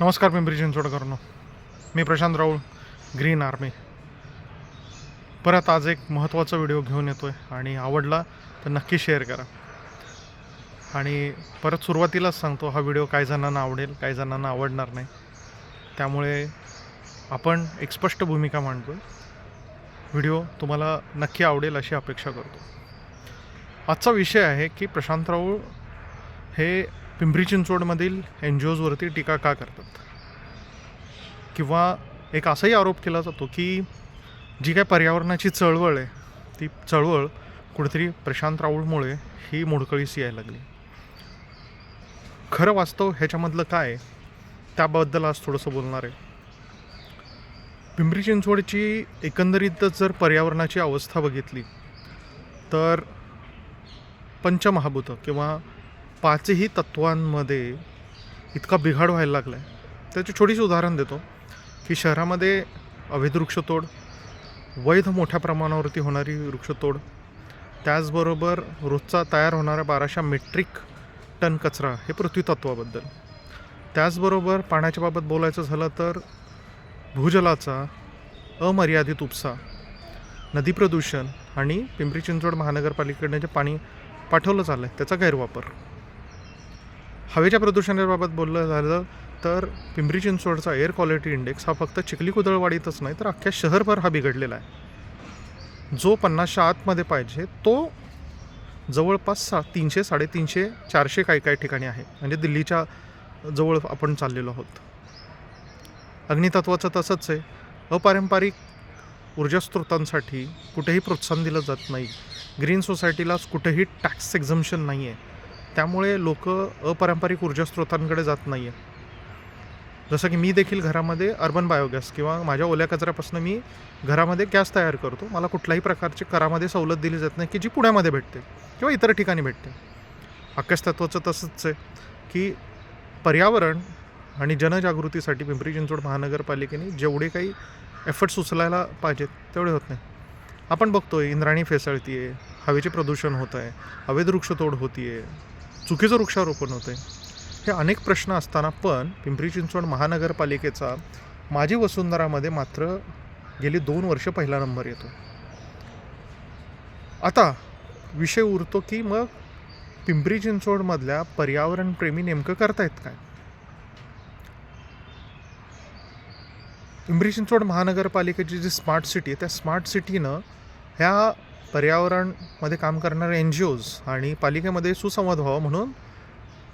नमस्कार पिंपरी चिंचवडकरांनो मी प्रशांत राऊळ ग्रीन आर्मी परत आज एक महत्त्वाचा व्हिडिओ घेऊन येतो आहे आणि आवडला तर नक्की शेअर करा. आणि परत सुरुवातीलाच सांगतो हा व्हिडिओ काही जणांना आवडेल काही जणांना आवडणार नाही. त्यामुळे आपण एक स्पष्ट भूमिका मांडतो व्हिडिओ तुम्हाला नक्की आवडेल अशी अपेक्षा करतो. आजचा विषय आहे की प्रशांत राऊळ हे पिंपरी चिंचवडमधील एन जी ओजवरती टीका का करतात? किंवा एक असाही आरोप केला जातो की जी काय पर्यावरणाची चळवळ आहे ती चळवळ कुठेतरी प्रशांत राऊळमुळे ही मोडकळीस यायला लागली. खरं वास्तव ह्याच्यामधलं काय आहे, त्याबद्दल आज थोडंसं बोलणार आहे. पिंपरी चिंचवडची एकंदरीतच जर पर्यावरणाची अवस्था बघितली तर पंचमहाभूत किंवा पाचही तत्वांमध्ये इतका बिघाड व्हायला लागला आहे त्याची छोटीशी उदाहरण देतो. की शहरामध्ये अवैध वृक्षतोड वैध मोठ्या प्रमाणावरती होणारी वृक्षतोड त्याचबरोबर रोजचा तयार होणारा बाराशे मेट्रिक टन कचरा हे पृथ्वीतत्वाबद्दल त्याचबरोबर पाण्याच्या बाबत बोलायचं झालं तर भूजलाचा अमर्यादित उपसा नदी प्रदूषण आणि पिंपरी चिंचवड महानगरपालिकेकडे जे पाणी पाठवलं चाललं आहे त्याचा गैरवापर. हवेच्या प्रदूषणाबाबत बोललं झालं तर पिंपरी चिंचवडचा एअर क्वालिटी इंडेक्स हा फक्त चिखली कुदळवाडीतच नाही तर अख्ख्या शहरभर हा बिघडलेला आहे. जो पन्नासच्या आतमध्ये पाहिजे तो जवळपास सा तीनशे साडेतीनशे चारशे काही काही ठिकाणी आहे. म्हणजे दिल्लीच्या जवळ आपण चाललेलो आहोत. अग्नितत्वाचं तसंच आहे. अपारंपरिक ऊर्जा स्रोतांसाठी कुठेही प्रोत्साहन दिलं जात नाही. ग्रीन सोसायटीलाच कुठेही टॅक्स एक्झम्शन नाही आहे त्यामुळे लोक अपारंपरिक ऊर्जा स्रोतांकडे जात नाही आहे जसं की मी देखील घरामध्ये अर्बन बायोगॅस किंवा माझ्या ओल्या कचऱ्यापासून मी घरामध्ये गॅस तयार करतो. मला कुठल्याही प्रकारची करामध्ये सवलत दिली जात नाही की जी पुण्यामध्ये भेटते किंवा इतर ठिकाणी भेटते. आकाश तत्वाचं तसंच आहे की पर्यावरण आणि जनजागृतीसाठी पिंपरी चिंचवड महानगरपालिकेने जेवढे काही एफर्ट्स उचलायला पाहिजेत तेवढे होत नाही. आपण बघतोय इंद्राणी फेसळती आहे हवेचे प्रदूषण होत आहे अवैध वृक्षतोड होती आहे चुकीचं वृक्षारोपण होतं आहे हे अनेक प्रश्न असताना पण पिंपरी चिंचवड महानगरपालिकेचा माझी वसुंधरामध्ये मात्र गेली दोन वर्ष पहिला नंबर येतो. आता विषय उरतो की मग पिंपरी चिंचवडमधल्या पर्यावरणप्रेमी नेमकं करतायत काय? पिंपरी चिंचवड महानगरपालिकेची जी स्मार्ट सिटी आहे त्या स्मार्ट सिटीनं ह्या पर्यावरणमध्ये काम करणाऱ्या एन जी ओज आणि पालिकेमध्ये सुसंवाद व्हावा म्हणून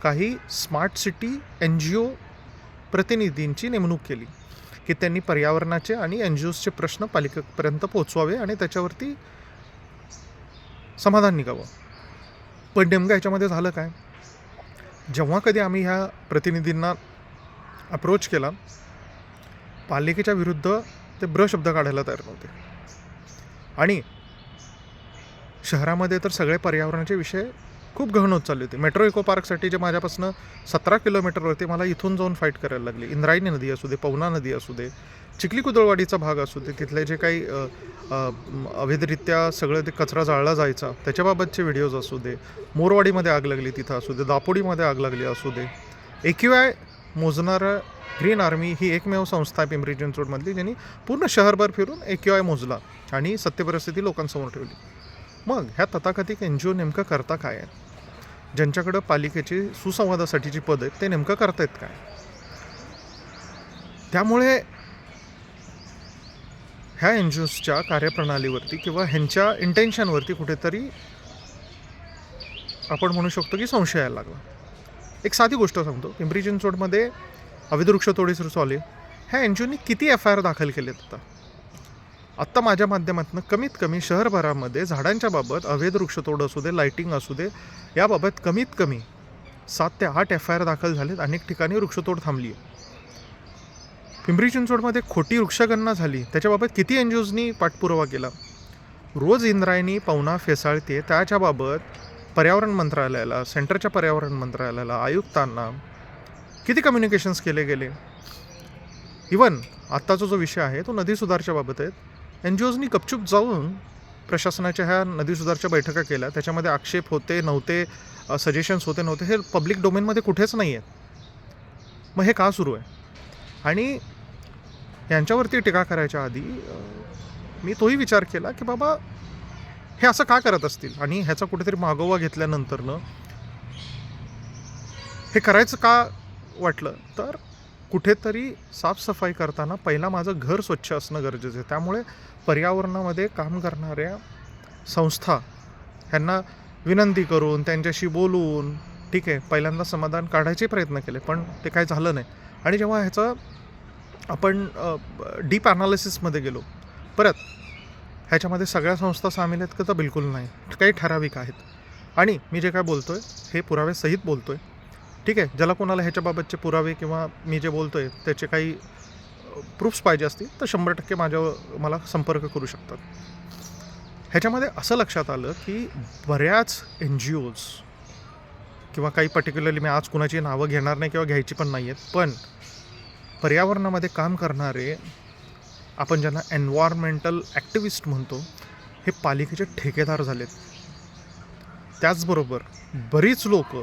काही smart city N G O प्रतिनिधींची नेमणूक केली की त्यांनी पर्यावरणाचे आणि एन जी ओजचे प्रश्न पालिकेपर्यंत पोचवावे आणि त्याच्यावरती समाधान निघावं. पण नेमकं ह्याच्यामध्ये झालं काय? जेव्हा कधी आम्ही ह्या प्रतिनिधींना अप्रोच केला पालिकेच्या विरुद्ध ते ब्र शब्द काढायला तयार नव्हते. आणि शहरामध्ये तर सगळे पर्यावरणाचे विषय खूप गहन होत चालले होते. मेट्रो इको पार्कसाठी जे माझ्यापासून सतरा किलोमीटरवरती मला इथून जाऊन फाईट करायला लागली. इंद्रायणी नदी असू दे पवना नदी असू दे चिखली कुदळवाडीचा भाग असू दे तिथले जे काही अवैधरित्या सगळं ते कचरा जाळला जायचा त्याच्याबाबतचे व्हिडिओज असू दे मोरवाडीमध्ये आग लागली तिथं असू दे दापोडीमध्ये आग लागली असू दे. एक्यू मोजणारं ग्रीन आर्मी ही एकमेव संस्था आहे पिंपरी चिंचवडमधली ज्यांनी पूर्ण शहरभर फिरून एक्यू आय मोजला आणि सत्यपरिस्थिती लोकांसमोर ठेवली. मग ह्या तथाकथित एन जी ओ नेमकं करता काय आहे ज्यांच्याकडं पालिकेची सुसंवादासाठीची पद आहेत ते नेमकं करतायत काय? त्यामुळे ह्या एन जी ओसच्या कार्यप्रणालीवरती किंवा ह्यांच्या इंटेन्शनवरती कुठेतरी आपण म्हणू शकतो की संशय यायला लागला. एक साधी गोष्ट सांगतो. पिंपरी चिंचवडमध्ये अवैध वृक्षतोडी सुरू चालू ह्या एन जी ओनी किती एफ आय आर दाखल केलेत आता? आत्ता माझ्या माध्यमातून कमीत कमी शहरभरामध्ये झाडांच्या बाबत अवैध वृक्षतोड असू दे लाईटिंग असू दे याबाबत कमीत कमी सात ते आठ एफ आय आर दाखल झालेत. अनेक ठिकाणी वृक्षतोड थांबली आहे. पिंपरी चिंचवडमध्ये खोटी वृक्षगणना झाली. त्याच्याबाबत किती एन जी ओजनी पाठपुरावा केला? रोज इंद्रायणी पवना फेसाळते त्याच्याबाबत पर्यावरण मंत्रालयाला सेंटरच्या पर्यावरण मंत्रालयाला आयुक्तांना किती कम्युनिकेशन्स केले गेले? इवन आत्ताचा जो विषय आहे तो नदी सुधारच्या बाबत आहे. एन जी ओजनी गपचूप जाऊन प्रशासनाच्या ह्या नदी सुधारच्या बैठका केल्या. त्याच्यामध्ये आक्षेप होते नव्हते सजेशन्स होते नव्हते. हे पब्लिक डोमेनमध्ये कुठेच नाही आहेत मग हे का सुरू आहे? आणि यांच्यावरती टीका करायच्या आधी मी तोही विचार केला की बाबा हे असं का करत असतील? आणि ह्याचा कुठेतरी मागोवा घेतल्यानंतरनं हे करायचं का वाटलं? तर कुठेतरी साफसफाई करताना पहिला माझं घर स्वच्छ असणं गरजेचं आहे. त्यामुळे पर्यावरणामध्ये काम करणाऱ्या संस्था ह्यांना विनंती करून त्यांच्याशी बोलून ठीक आहे पहिल्यांदा समाधान काढायचे प्रयत्न केले पण ते काय झालं नाही. आणि जेव्हा ह्याचं आपण डीप ॲनालिसिसमध्ये गेलो परत ह्याच्यामध्ये सगळ्या संस्था सामील आहेत का तर बिलकुल नाही. काही ठराविक आहेत. आणि मी जे काय बोलतो आहे हे पुराव्यासहित बोलतो आहे ठीक आहे ज्याला कोणाला ह्याच्याबाबतचे पुरावे किंवा मी जे बोलतो आहे त्याचे काही प्रूफ्स पाहिजे असतील तर शंभर टक्के माझ्या मला संपर्क करू शकतात. ह्याच्यामध्ये असं लक्षात आलं की बऱ्याच एन जी ओज किंवा काही पर्टिक्युलरली मी आज कुणाची नावं घेणार नाही किंवा घ्यायची पण नाही आहेत पण पर्यावरणामध्ये काम करणारे आपण ज्यांना एन्व्हायरमेंटल ॲक्टिव्हिस्ट म्हणतो हे पालिकेचे ठेकेदार झालेत. त्याचबरोबर बरीच लोक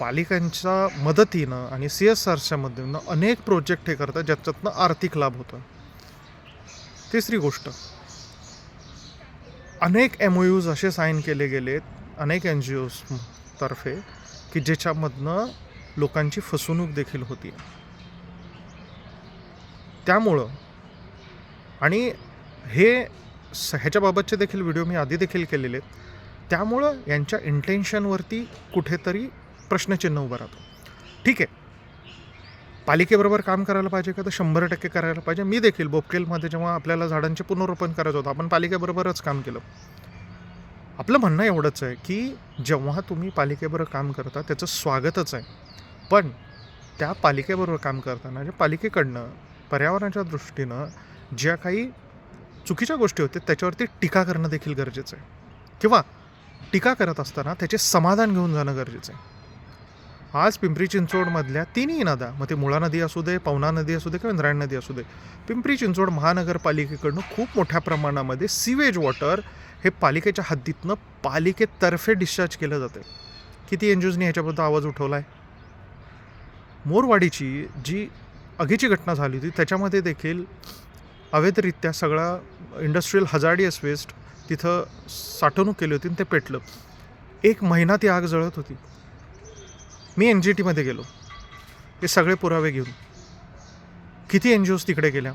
पालिकांच्या मदतीनं आणि सी एस आरच्या मदतीनं अनेक प्रोजेक्ट हे करतात ज्याच्यातनं आर्थिक लाभ होतो तिसरी गोष्ट अनेक एम ओ यूज असे साईन केले गेलेत अनेक एन जी ओज तर्फे की ज्याच्यामधनं लोकांची फसवणूक देखील होती त्यामुळं आणि हे स ह्याच्याबाबतचे देखील व्हिडिओ मी आधी देखील केलेले आहेत त्यामुळं यांच्या इंटेन्शनवरती कुठेतरी प्रश्नचिन्ह उभं राहतो. ठीक आहे. पालिकेबरोबर काम करायला पाहिजे का? तर शंभर टक्के करायला पाहिजे. मी देखील बोपकेलमध्ये जेव्हा आपल्याला झाडांचे पुनरोपण करायचं होतं आपण पालिकेबरोबरच काम केलं. आपलं म्हणणं एवढंच आहे की जेव्हा तुम्ही पालिकेबरोबर काम करता त्याचं स्वागतच आहे. पण त्या पालिकेबरोबर काम करताना जे पालिकेकडनं पर्यावरणाच्या दृष्टीनं ज्या काही चुकीच्या गोष्टी होत्या त्याच्यावरती टीका करणं देखील गरजेचं आहे. किंवा टीका करत असताना त्याचे समाधान घेऊन जाणं गरजेचं आहे. आज पिंपरी चिंचवडमधल्या तिन्ही नद्या. मग ते मुळा नदी असू दे पवना नदी असू दे किंवा इंद्रायण नदी असू दे. पिंपरी चिंचवड महानगरपालिकेकडनं खूप मोठ्या प्रमाणामध्ये सिवेज वॉटर हे पालिकेच्या हद्दीतनं पालिकेतर्फे डिस्चार्ज केलं जातं किती एन जी ओजनी ह्याच्याबद्दल आवाज उठवला आहे मोरवाडीची जी आगीची घटना झाली होती त्याच्यामध्ये देखील अवैधरित्या सगळा इंडस्ट्रीयल हजार्डियस वेस्ट तिथं साठवणूक केली होती आणि ते पेटलं. एक महिना ती आग जळत होती. मी एन जी टीमध्ये गेलो. हे सगळे पुरावे घेऊन. किती एन जी ओज तिकडे गेल्या?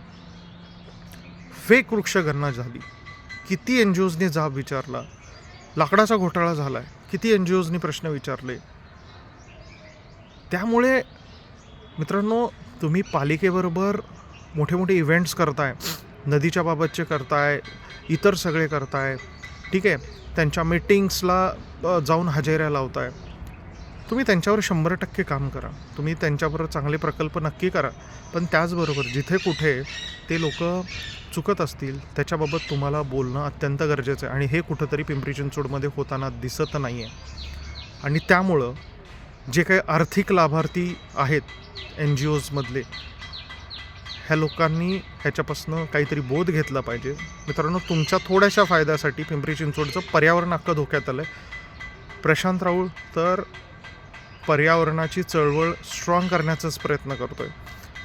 फेक वृक्षगणना झाली. किती एन जी ओजने जाब विचारला? लाकडाचा घोटाळा झाला आहे किती एन जी ओजनी प्रश्न विचारले? त्यामुळे मित्रांनो तुम्ही पालिकेबरोबर मोठे मोठे इव्हेंट्स करताय नदीच्या बाबतचे करताय इतर सगळे करताय ठीक आहे? त्यांच्या मीटिंग्सला जाऊन हजेऱ्या लावताय. तुम्ही त्यांच्यावर शंभर टक्के काम करा. तुम्ही त्यांच्याबरोबर चांगले प्रकल्प नक्की करा. पण त्याचबरोबर जिथे कुठे ते लोक चुकत असतील त्याच्याबाबत तुम्हाला बोलणं अत्यंत गरजेचं आहे. आणि हे कुठंतरी पिंपरी चिंचवडमध्ये होताना दिसत नाही आहे आणि त्यामुळं जे काही आर्थिक लाभार्थी आहेत एन जी ओजमधले ह्या लोकांनी ह्याच्यापासून काहीतरी बोध घेतला पाहिजे. मित्रांनो तुमच्या थोड्याशा फायद्यासाठी पिंपरी चिंचवडचं पर्यावरण अख्खं धोक्यात आलं आहे प्रशांत राऊळ तर पर्यावरणाची चळवळ स्ट्रॉंग करण्याचाच प्रयत्न करतो आहे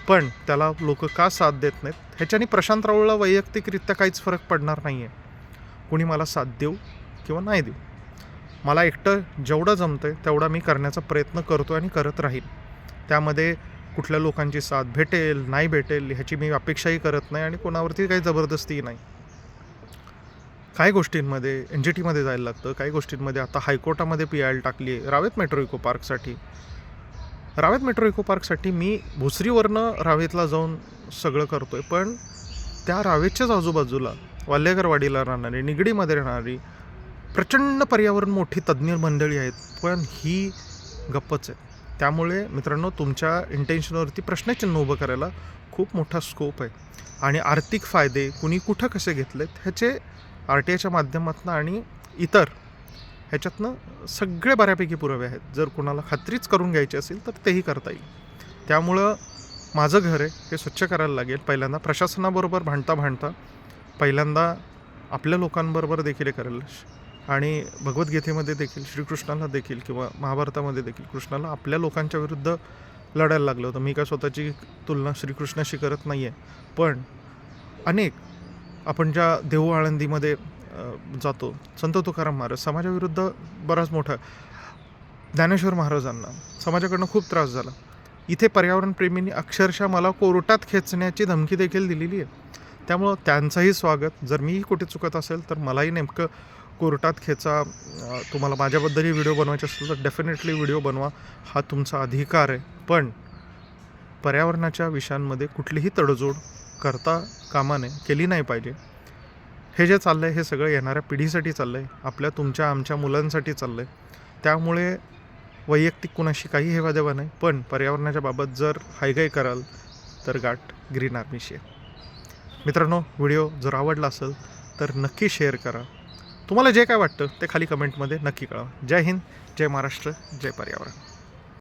पण त्याला लोक का साथ देत नाहीत? ह्याच्याने प्रशांत राऊळला वैयक्तिकरित्या काहीच फरक पडणार नाही आहे कुणी मला साथ देऊ किंवा नाही देऊ? मला एकटं जेवढं जमतं आहे तेवढा मी करण्याचा प्रयत्न करतो आणि करत राहील त्यामध्ये कुठल्या लोकांची साथ भेटेल नाही भेटेल ह्याची मी अपेक्षाही करत नाही आणि कोणावरती काही जबरदस्तीही नाही. काही गोष्टींमध्ये एन जी टीमध्ये जायला लागतं? काही गोष्टींमध्ये? आता हायकोर्टामध्ये पी आय एल टाकली आहे रावेत मेट्रो इको पार्कसाठी रावेत मेट्रो इको पार्कसाठी मी भुसरीवरनं रावेतला जाऊन सगळं करतो आहे पण त्या रावेतच्याच आजूबाजूला वाल्हेकरवाडीला राहणारी निगडीमध्ये राहणारी प्रचंड पर्यावरण मोठी तज्ज्ञ मंडळी आहेत. पण ही गप्पच आहे त्यामुळे मित्रांनो तुमच्या इंटेन्शनवरती प्रश्नचिन्ह उभं करायला खूप मोठा स्कोप आहे. आणि आर्थिक फायदे कुणी कुठं कसे घेतलेत ह्याचे आर टी आयच्या माध्यमातून आणि इतर ह्याच्यातनं सगळे बऱ्यापैकी पुरावे आहेत. जर कुणाला खात्रीच करून घ्यायची असेल तर तेही करता येईल. त्यामुळं माझं घर आहे हे स्वच्छ करायला लागेल. पहिल्यांदा प्रशासनाबरोबर भांडता भांडता पहिल्यांदा आपल्या लोकांबरोबर देखील हे करेल. आणि भगवद्गीतेमध्ये देखील श्रीकृष्णाला देखील किंवा महाभारतामध्ये देखील कृष्णाला आपल्या लोकांच्या विरुद्ध लढायला लागलं होतं. मी काय स्वतःची तुलना श्रीकृष्णाशी करत नाही आहे पण अनेक आपण ज्या देहू आळंदीमध्ये जातो संत तुकाराम महाराज समाजाविरुद्ध बराच मोठा ज्ञानेश्वर महाराजांना समाजाकडनं खूप त्रास झाला. इथे पर्यावरणप्रेमींनी अक्षरशः मला कोर्टात खेचण्याची धमकी देखील दिलेली आहे. त्यामुळं त्यांचंही स्वागत. जर मीही कुठे चुकत असेल तर मलाही नेमकं कोर्टात खेचा तुम्हाला माझ्याबद्दलही व्हिडिओ बनवायचे असेल तर डेफिनेटली व्हिडिओ बनवा. हा तुमचा अधिकार आहे. पण पर्यावरणाच्या विषयांमध्ये कुठलीही तडजोड करता कामाने केली नाही पाहिजे. हे जे चाललं आहे हे सगळं येणाऱ्या पिढीसाठी चाललं आहे आपल्या तुमच्या आमच्या मुलांसाठी चाललं आहे त्यामुळे वैयक्तिक कुणाशी काही हेवादेवा नाही पण पर्यावरणाच्या बाबत जर हायगाई कराल तर गाठ ग्रीन आर्मीशी आहे. मित्रांनो व्हिडिओ जर आवडला असेल तर नक्की शेअर करा. तुम्हाला जे काय वाटतं ते खाली कमेंटमध्ये नक्की कळवा. जय हिंद जय महाराष्ट्र जय पर्यावरण.